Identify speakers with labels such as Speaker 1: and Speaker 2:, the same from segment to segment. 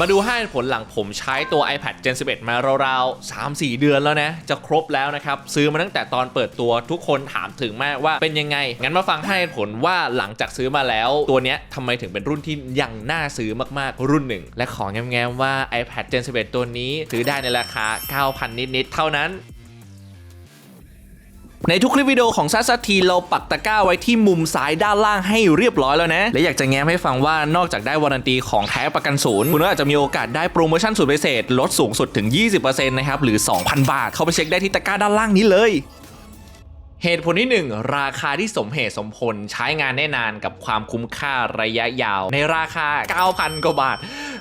Speaker 1: มาดูให้ผลหลังผมใช้ตัว iPad Gen 11 มาราวๆ 3-4 เดือนแล้วนะ จะครบแล้วนะครับ ซื้อมาตั้งแต่ตอนเปิดตัวทุกคนถามถึงมากว่าเป็นยังไง งั้นมาฟังให้ผลว่าหลังจากซื้อมาแล้ว ตัวเนี้ยทำไมถึงเป็นรุ่นที่ยังน่าซื้อมากๆรุ่นหนึ่ง และของแง้มๆว่า iPad Gen 11 ตัวนี้ซื้อได้ในราคา 9,000 นิดๆ เท่านั้น ในทุกคลิปวิดีโอของซัสทีเราปักตะกร้าไว้ที่มุมซ้ายด้านล่างให้เรียบร้อยแล้วนะ และอยากจะแง้มให้ฟังว่านอกจากได้วารันตีของแท้ประกันศูนย์คุณก็อาจจะมีโอกาสได้โปรโมชั่นสุดพิเศษ ลดสูงสุดถึง 20%นะครับหรือ 2,000 บาท เข้าไปเช็คได้ที่ตะกร้าด้านล่างนี้เลยเหตุผลที่ 1 ราคาที่สมเหตุสมผลใช้งานได้นานกับความคุ้มค่าระยะยาว ในราคา 9,000 กว่าบาท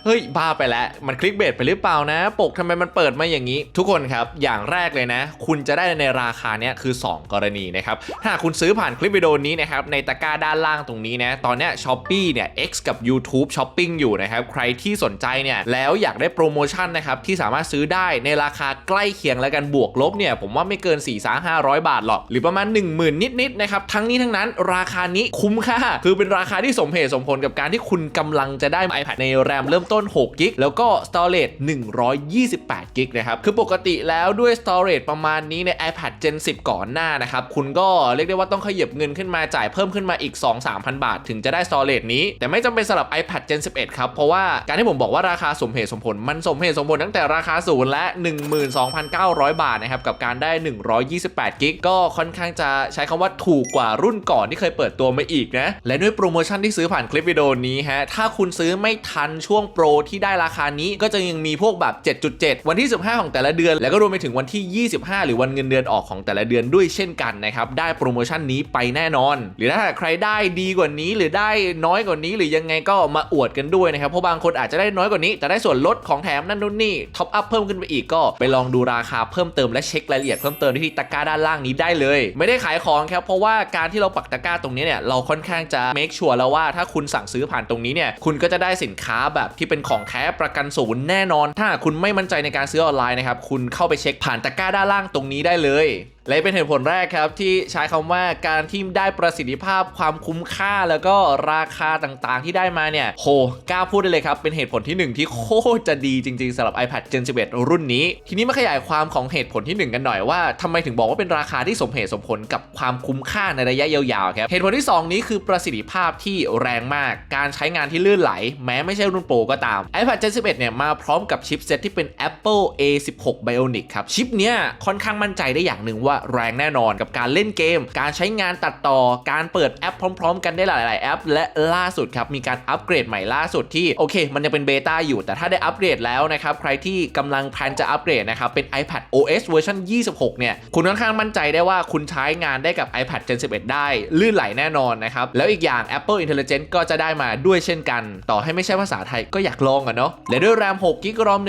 Speaker 1: เฮ้ยบ้าไปแล้ว มันคลิกเบสไปหรือเปล่านะ ปกทำไมมันเปิดมาอย่างนี้ ทุกคนครับ อย่างแรกเลยนะ คุณจะได้ในราคาเนี้ยคือ 2 กรณีนะครับ ถ้าคุณซื้อผ่านคลิปวิดีโอนี้นะครับ ในตะกร้าด้านล่างตรงนี้นะ ตอนเนี้ยช้อปปี้เนี่ย X กับ YouTube Shopping อยู่นะครับ ใครที่สนใจเนี่ย แล้วอยากได้โปรโมชั่นนะครับ ที่สามารถซื้อได้ในราคาใกล้เคียงและกันบวกลบเนี่ย ผมว่าไม่เกิน4 3 500บาทหรอก หรือประมาณ 10,000 นิดๆนะครับ ทั้งนี้ทั้งนั้นราคานี้คุ้มค่า คือเป็นราคาที่สมเหตุสมผลกับการที่คุณกำลังจะได้ iPad ในแรมเริ่มต้น6 กิก แล้วก็ storage 128 กิกนะครับ คือปกติแล้วด้วย storage ประมาณนี้ใน iPad Gen 10 ก่อนหน้านะครับ คุณก็เรียกได้ว่าต้องขยับเงินขึ้นมาจ่ายเพิ่มขึ้นมาอีก 2-3,000 บาท ถึงจะได้ storage นี้ แต่ไม่จำเป็นสำหรับ iPad Gen 11 ครับ เพราะว่าการที่ผมบอกว่าราคาสมเหตุสมผล มันสมเหตุสมผลตั้งแต่ราคาศูนย์และ 12,900 บาทนะครับ กับการได้ 128 กิก ก็ค่อนข้างจะใช้คำว่าถูกกว่ารุ่นก่อนที่เคยเปิดตัวมาอีกนะ และด้วยโปรโมชั่นที่ซื้อผ่านคลิปวิดีโอนี้ฮะ ถ้าคุณซื้อไม่ทันช่วงโปรที่ได้ราคานี้ก็จะยังมีพวกแบบ 7.7 วันที่ 15 ของแต่ละเดือน แล้วก็รวมไปถึงวันที่ 25 หรือวันเงินเดือนออกของแต่ละเดือนด้วยเช่นกันนะครับ ได้โปรโมชั่นนี้ไปแน่นอน หรือถ้าใครได้ดีกว่านี้หรือได้น้อยกว่านี้ หรือยังไงก็มาอวดกันด้วยนะครับ เพราะบางคนอาจจะได้น้อยกว่านี้ แต่ได้ส่วนลดของแถมนั่นนู่นนี่ท็อปอัพเพิ่มขึ้นไปอีกก็ไปลองดูราคาเพิ่มเติมและเช็ครายละเอียดเพิ่มเติมที่ตะกร้าด้านล่างนี้ได้เลย ไม่ได้ขายของครับเพราะว่าการที่เราปักตะกร้าตรงนี้เนี่ยเราค่อนข้างจะ make sure แล้วว่าถ้าคุณสั่งซื้อผ่านตรงนี้เนี่ยคุณก็จะได้สินค้าแบบที่เป็นของแท้ประกันศูนย์แน่นอน ถ้าคุณไม่มั่นใจในการซื้อออนไลน์นะครับ คุณเข้าไปเช็คผ่านตะกร้าด้านล่างตรงนี้ได้เลย และเป็นเหตุผลแรกครับที่ใช้คำว่าการที่ได้ประสิทธิภาพความคุ้มค่าแล้วก็ราคาต่างๆ ที่ได้มาเนี่ยโหกล้าพูดได้เลยครับ เป็นเหตุผลที่หนึ่งที่โคตรจะดีจริง ๆสำหรับ iPad Gen 11 รุ่นนี้ ทีนี้มาขยายความของเหตุผลที่หนึ่งกันหน่อยว่าทำไมถึงบอกว่าเป็นราคาที่สมเหตุสมผลกับความคุ้มค่าในระยะยาวๆครับเหตุผลที่สองนี้คือประสิทธิภาพที่แรงมาก การใช้งานที่ลื่นไหล แม้ไม่ใช่รุ่นโปรก็ตาม iPad Gen 11 เนี่ยมาพร้อมกับชิปเซ็ตที่เป็น Apple A16 Bionic ครับชิปเนี้ยค่อนข้างมั่นใจได้อย่างหนึ่งว่าแรงแน่นอนกับการเล่นเกม การใช้งานตัดต่อ การเปิดแอปพร้อม ๆ กันได้หลาย ๆ แอป และล่าสุดครับมีการอัปเกรดใหม่ล่าสุดที่โอเค มันยังเป็นเบต้าอยู่ แต่ถ้าได้อัปเกรดแล้วนะครับใครที่กำลังแพลนจะอัปเกรดนะครับเป็น iPad OS เวอร์ชัน26 เนี่ยคุณค่อนข้างมั่นใจได้ว่าคุณใช้งานได้กับ iPad Gen 11 ได้ ลื่นไหลแน่นอนนะครับแล้วอีกอย่าง Apple Intelligence ก็จะได้มาด้วยเช่นกัน ต่อให้ไม่ใช่ภาษาไทยก็อยากลองอะเนาะและด้วย RAM 6 g b ROM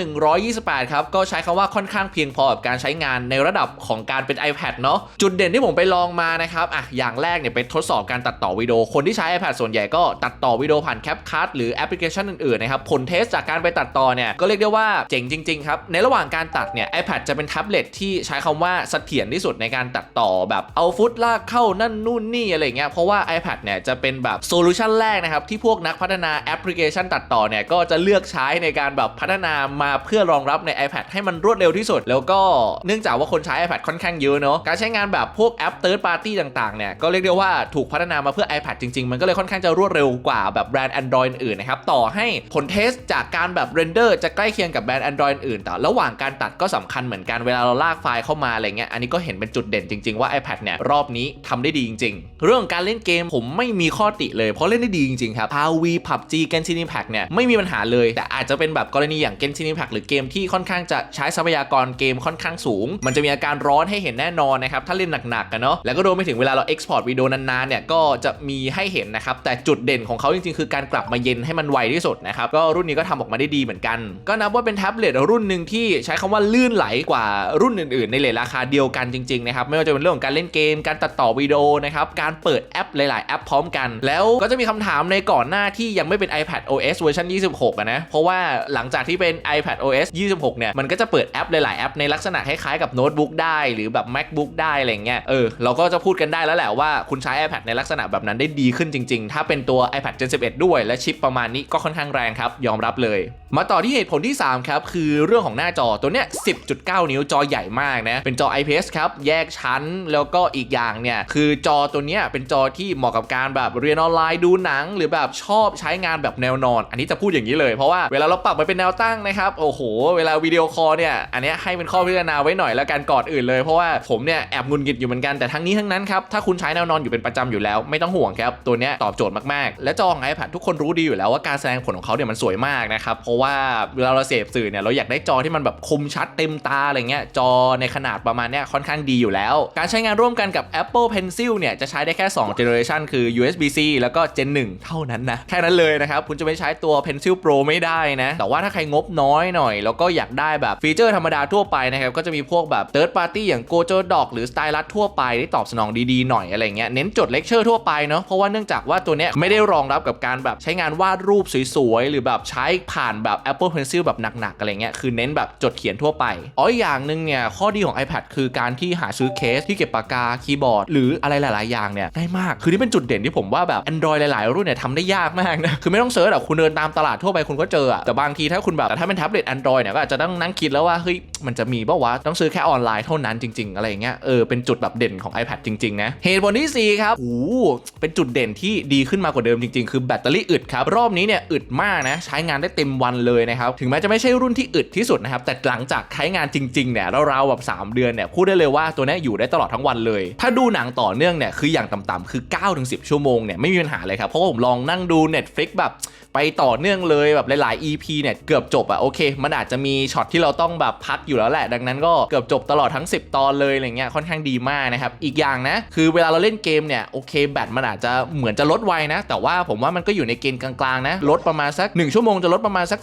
Speaker 1: 128 ครับก็ใช้คำว่าค่อนข้างเพียงพอกับการใช้งานในระดับของการเป็น iPad เนาะจุดเด่นที่ผมไปลองมานะครับอะอย่างแรกเนี่ยไปทดสอบการตัดต่อวิดีโอคนที่ใช้ iPad ส่วนใหญ่ก็ตัดต่อวิดีโอผ่าน CapCut หรือแอปพลิเคชันอื่นๆนะครับผลเทสจากการไปตัดต่อเนี่ยก็เรียกได้ว่าเจ๋งจริงๆครับในระหว่างการตัดเนี่ย iPad จะเป็นแท็บเล็ตที่ใช้คำว่าเสถียรที่สุดในการตัดต่อแบบเอาฟุตลากเข้านั่นนู่นนี่อะไรเงี้ยเพราะว่า iPad เนี่ยจะเป็นแบบโซลูชันแรกนะครับที่พวกนักพัฒนาแอปพลิเคชันตัดต่อเนี่ยก็จะเลือกใช้ในการแบบพัฒนามาเพื่อรองรับใน iPad ให้มันรวดเร็วที่สุด แล้วก็เนื่องจากว่าคนใช้ iPad ค่อนข้างเยอะเนาะการใช้งานแบบพวกแอป third party ต่างๆเนี่ยก็เรียกได้ว่าถูกพัฒนามาเพื่อ iPad จริงๆ มันก็เลยค่อนข้างจะรวดเร็วกว่าแบบแบรนด์ Android อื่นนะครับต่อให้ผลเทสจากการแบบเรนเดอร์จะใกล้เคียงกับแบรนด์ Android อื่น แต่ระหว่างการตัดก็สำคัญเหมือนกันเวลาเราลากไฟล์เข้ามาอะไรเงี้ยอันนี้ก็เห็นเป็นจุดเด่นจริงๆว่า iPad เนี่ยรอบนี้ทำได้ดีจริง ๆ เรื่องการเล่นเกมผมไม่มีข้อติเลย เพราะเล่นได้ดีจริงๆครับ PUBG PUBG Genshin Impact เนี่ยไม่มีปัญหาเลย แต่อาจจะเป็นแบบกรณีอย่าง Genshin Impact หรือเกมที่ค่อนข้างจะใช้ทรัพยากรเกมค่อนข้างสูง มันจะมีอาการร้อนให้เห็นแน่นอนนะครับ ถ้าเล่นหนักๆกันเนาะแล้วก็รวมไปถึงเวลาเรา export วิดีโอนานๆเนี่ยก็จะมีให้เห็นนะครับ แต่จุดเด่นของเขาจริงๆ คือการกลับมาเย็นให้มันไวที่สุดนะครับก็รุ่นนี้ก็ทำออกมาได้ดีเหมือนกัน ก็นับว่าเป็นแท็บเล็ตรุ่นหนึ่งที่ใช้คำว่าลื่นไหลกว่ารุ่นอื่นๆ ในเลทราคาเดียวกันจริงๆนะครับไม่ว่าจะเป็นเรื่องของการเล่นเกม การตัดต่อวิดีโอนะครับการเปิดแอปหลายๆแอปพร้อมกัน แล้วก็จะมีคำถามในก่อนหน้าที่ยังไม่เป็น iPad OS เวอร์ชัน26นะเพราะว่าหลังจากที่เป็น iPad OS 26เนี่ยมันก็จะเปิดแอปหลายๆแอปในลักษณะคล้ายๆกับโน้ตบุ๊กได้หรือแบบ Mac macbook ได้อะไรเงี้ยเออเราก็จะพูดกันได้แล้วแหละว่าคุณใช้ iPad ในลักษณะแบบนั้นได้ดีขึ้นจริง ๆ ถ้าเป็นตัว iPad Gen 11 ด้วย และชิปประมาณนี้ก็ค่อนข้างแรงครับ ยอมรับเลย มาต่อที่เหตุผลที่ 3 ครับ คือเรื่องของหน้าจอตัวเนี้ย 10.9 นิ้วจอใหญ่มากนะ เป็นจอ IPS ครับ แยกชั้นแล้วก็อีกอย่างเนี่ย คือจอตัวเนี้ยเป็นจอที่เหมาะกับการแบบเรียนออนไลน์ดูหนัง หรือแบบชอบใช้งานแบบแนวนอน อันนี้จะพูดอย่างนี้เลยเพราะว่าเวลาเราปรับไปเป็นแนวตั้งนะครับโอ้โห เวลาวิดีโอคอลเนี่ยอันเนี้ยให้เป็นข้อพิจารณาไว้หน่อยแล้วกันก่อนอื่นเลยเพราะว่าผมเนี่ยแอบงุนงิดอยู่เหมือนกันแต่ทั้งนี้ทั้งนั้นครับถ้าคุณใช้แนวนอนอยู่เป็นประจำอยู่แล้วไม่ต้องห่วงครับตัวเนี้ยตอบโจทย์มากๆ และจอของ iPad ทุกคนรู้ดีอยู่แล้วว่าการแสดงผลของเขาเนี่ยมันสวยมากนะครับเพราะว่าเวลาเราเสพสื่อเนี่ยเราอยากได้จอที่มันแบบคมชัดเต็มตาอะไรเงี้ยจอในขนาดประมาณเนี้ยค่อนข้างดีอยู่แล้ว การใช้งานร่วมกันกับ Apple Pencil เนี่ยจะใช้ได้แค่2 generation คือ USB-C แล้วก็ Gen 1 เท่านั้นนะแค่นั้นเลยนะครับคุณจะไม่ใช้ตัว Pencil Pro ไม่ได้นะแต่ว่าถ้าใครงบน้อยหน่อย แล้วก็อยากได้แบบฟีเจอร์ธรรมดาทั่วไปนะครับก็จะมีพวกแบบ third party อย่าง Gojo Doc หรือ Stylus ทั่วไปที่ตอบสนองดีๆหน่อยอะไรเงี้ยเน้นจดเลคเชอร์ทั่วไปเนาะเพราะว่าเนื่องจากว่าตัวเนี้ยไม่ได้รองรับกับการแบบใช้งานวาดรูปสวยๆ หรือแบบใช้ผ่านแบบ Apple Pencil แบบหนักๆอะไรเงี้ยคือเน้นแบบจดเขียนทั่วไปอ๋ออย่างหนึ่งเนี่ยข้อดีของ iPad คือการที่หาซื้อเคสที่เก็บปากกาคีย์บอร์ด หรืออะไรหลาย ๆ อย่างเนี่ยง่ายมากคือนี่เป็นจุดเด่นที่ผมว่าแบบ Android หลาย ๆ รุ่นเนี่ยทำได้ยากมากนะคือไม่ต้องเซิร์ชอะคุณเดินตามตลาดทั่วไปคุณก็เจออะแต่บางทีถ้าคุณแบบแต่ถ้าเป็นแท็บเล็ต Android เนี่ยก็อาจจะต้องนั่งคิดแล้วว่าเฮ้ยมันจะมีป่าวะต้องซื้อแค่ออนไลน์เท่านั้นจริงๆอะไรอย่างเงี้ยเออเป็นจุดแบบเด่นของ iPad จริง ๆ นะเหตุผลที่สี่ครับโอ้เป็นจุดเด่นที่ดีขึ้นมากว่าเดิมจริง ๆ คือแบตเตอรี่อึดครับ รอบนี้เนี่ยอึดมากนะ ใช้งานได้เต็มวันเลยนะครับ ถึงแม้จะไม่ใช่รุ่นที่อึดที่สุดนะครับ แต่หลังจากใช้งานจริง ๆ เนี่ยเราๆแบบ 3 เดือนเนี่ยพูดได้เลยว่าตัวนี้อยู่ได้ตลอดทั้งวันเลย ถ้าดูหนังต่อเนื่องเนี่ยคืออย่างต่ำๆคือ9-10 ชั่วโมงเนี่ยไม่มีปัญหาเลยครับเพราะว่าผมลองนั่งดู Netflix แบบ ไปต่อเนื่องเลยแบบหลาย ๆ EP เนี่ยเกือบจบอะโอเค มันอาจจะมีช็อตที่เราต้องแบบพักอยู่แล้วแหละ ดังนั้นก็เกือบจบตลอดทั้ง 10 ตอนเลยอะไรเงี้ยค่อนข้างดีมากนะครับ อีกอย่างนะ คือเวลาเราเล่นเกมเนี่ยโอเคแบตมันอาจจะเหมือนจะลดไวนะ แต่ว่าผมว่ามันก็อยู่ในเกณฑ์กลาง ๆ นะ ลดประมาณสัก 1 ชั่วโมงจะลดประมาณสัก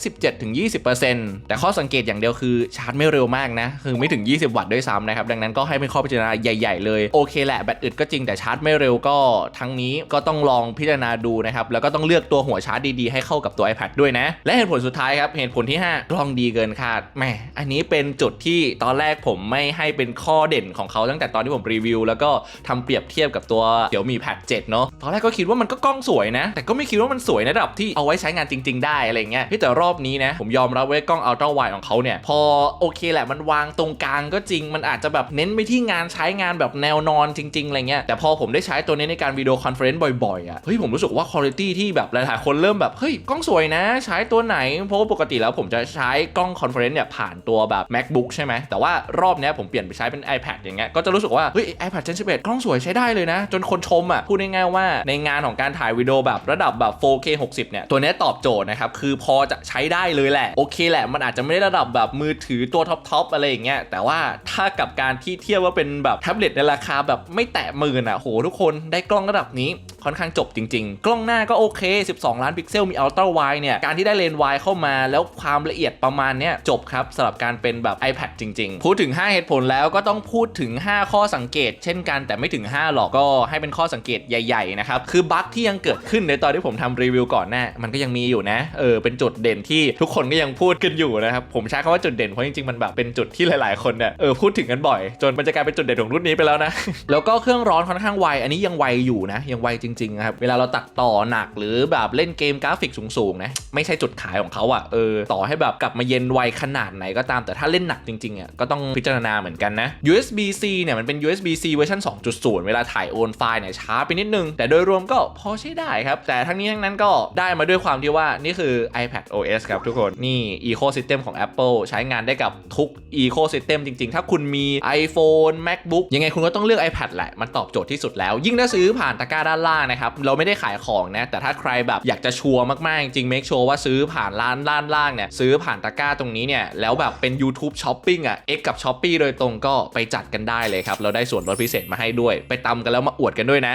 Speaker 1: 17-20%แต่ข้อสังเกตอย่างเดียวคือชาร์จไม่เร็วมากนะคือไม่ถึง 20 วัตต์ด้วยซ้ำนะครับดังนั้นก็ให้เป็นข้อพิจารณาใหญ่ ๆ เลยโอเคแหละแบตอึดก็จริงแต่ชาร์จไม่เร็วก็ทั้งนี้ก็ต้องลองพิจารณาดูนะครับแล้วก็ต้องเลือกตัวหัวชาร์จดีๆให้เข้ากับตัว iPad ด้วยนะ และเหตุผลสุดท้ายครับเหตุผลที่ 5 กล้องดีเกินคาดแหมอันนี้เป็นจุดที่ตอนแรกผมไม่ให้เป็นข้อเด่นของเขาตั้งแต่ตอนที่ผมรีวิว แล้วก็ทำเปรียบเทียบกับตัวเดี๋ยวมี Pad 7เนาะตอนแรกก็คิดว่ามันก็กล้องสวยนะ แต่ก็ไม่คิดว่ามันสวยในระดับที่เอาไว้ใช้งานจริง ๆ ได้อะไรเงี้ยเฮ้ยแต่รอบนี้นะผมยอมรับว่ากล้องอัลตร้าไวของเขาเนี่ยพอโอเคแหละมันวางตรงกลางก็จริงมันอาจจะแบบเน้นไปที่งานใช้งานแบบแนวนอนจริงๆอะไรเงี้ยแต่พอผมได้ใช้ตัวนี้ในการวิดีโอคอนเฟอเรนซ์บ่อยๆอะเฮ้ยผมรู้สึกว่าคุณภาพที่แบบหลายๆคนเริ่มแบบเฮ้ยกล้องสวยนะใช้ตัวไหน เพราะว่าปกติแล้วผมจะใช้กล้องคอนเฟอเรนซ์เนี่ยผ่านตัวแบบ macbook ใช่ไหมแต่ว่ารอบนี้ผมเปลี่ยนไปใช้เป็น iPad อย่างเงี้ยก็จะรู้สึกว่าเฮ้ย iPad Gen 11 กล้องสวยใช้ได้เลยนะ จนคนชมอะพูดง่ายๆว่าในงานของการถ่ายวิดีโอแบบระดับแบบ 4K 60 เนี่ย ตัวนี้ตอบโจทย์นะครับ คือพอจะใช้ได้เลยแหละ โอเคแหละ มันอาจจะไม่ได้ระดับแบบมือถือตัวท็อปๆอะไรอย่างเงี้ยแต่ว่าถ้ากับการที่เทียบว่าเป็นแบบแท็บเล็ตในราคาแบบไม่แตะหมื่นอะโหทุกคนได้กล้องระดับนี้ ค่อนข้างจบจริง ๆ กล้องหน้าก็โอเค 12 ล้านพิกเซลมีอัลตร้าไวเนี่ย การที่ได้เลนส์ไวเข้ามา แล้วความละเอียดประมาณเนี้ยจบครับสำหรับการเป็นแบบ iPad จริง ๆ พูดถึง 5 เหตุผลแล้วก็ต้องพูดถึง 5 ข้อสังเกต เช่นกันแต่ไม่ถึง 5 หรอกก็ให้เป็นข้อสังเกตใหญ่ๆนะครับคือบั๊กที่ยังเกิดขึ้นในตอนที่ผมทำรีวิวก่อนหน้ามันก็ยังมีอยู่นะเออเป็นจุดเด่นที่ทุกคนก็ยังพูดกันอยู่นะครับผมใช้คำว่าจุดเด่นเพราะจริงๆมันแบบเป็นจุดที่หลายๆคนเนี่ยเออพูดถึงกันบ่อย จนมันจะกลายเป็นจุดเด่นของรุ่นนี้ไปแล้วนะแล้วก็เครื่องร้อนค่อนข้างไวอันนี้ยังไวอยู่นะยังไวจริงๆครับเวลาเราตัดต่อหนักหรือแบบเล่นเกมกราฟิกสูงๆนะไม่ใช่จุดขายของเขาอะเออต่อให้แบบกลับมาเย็นไวขนาดไหนก็ตามแต่ถ้าเล่นหนักจริงๆอะก็ต้องพิจารณาเหมือนกันนะ USB-C เนี่ยมันเป็น USB-C เวอร์ชัน2.0 เวลาถ่ายโอนไฟล์เนี่ยช้าไปนิดนึง แต่โดยรวมก็พอใช้ได้ครับ แต่ทั้งนี้ทั้งนั้นก็ได้มาด้วยความที่ว่านี่คือ iPad OS ครับทุกคนนี่ Ecosystem ของ Apple ใช้งานได้กับทุก Ecosystem จริงๆ ถ้าคุณมี iPhone MacBook ยังไงคุณก็ต้องเลือก iPad แหละ มันตอบโจทย์ที่สุดแล้ว ยิ่งถ้าซื้อผ่านตะกร้าด้านล่างนะครับ เราไม่ได้ขายของนะ แต่ถ้าใครแบบอยากจะชัวร์มากๆ จริงเมคชัวร์ว่าซื้อผ่านร้านด้านล่างเนี่ย ซื้อผ่านตะกร้าตรงนี้เนี่ย แล้วแบบเป็น YouTube Shopping อะ X กับ s h อป e e โดยตรงก็ไปจัดกันได้เลยครับ เราได้ส่วนลดพิเศษมาให้ด้วย ไปตำกันแล้วมาอวดกันด้วยนะ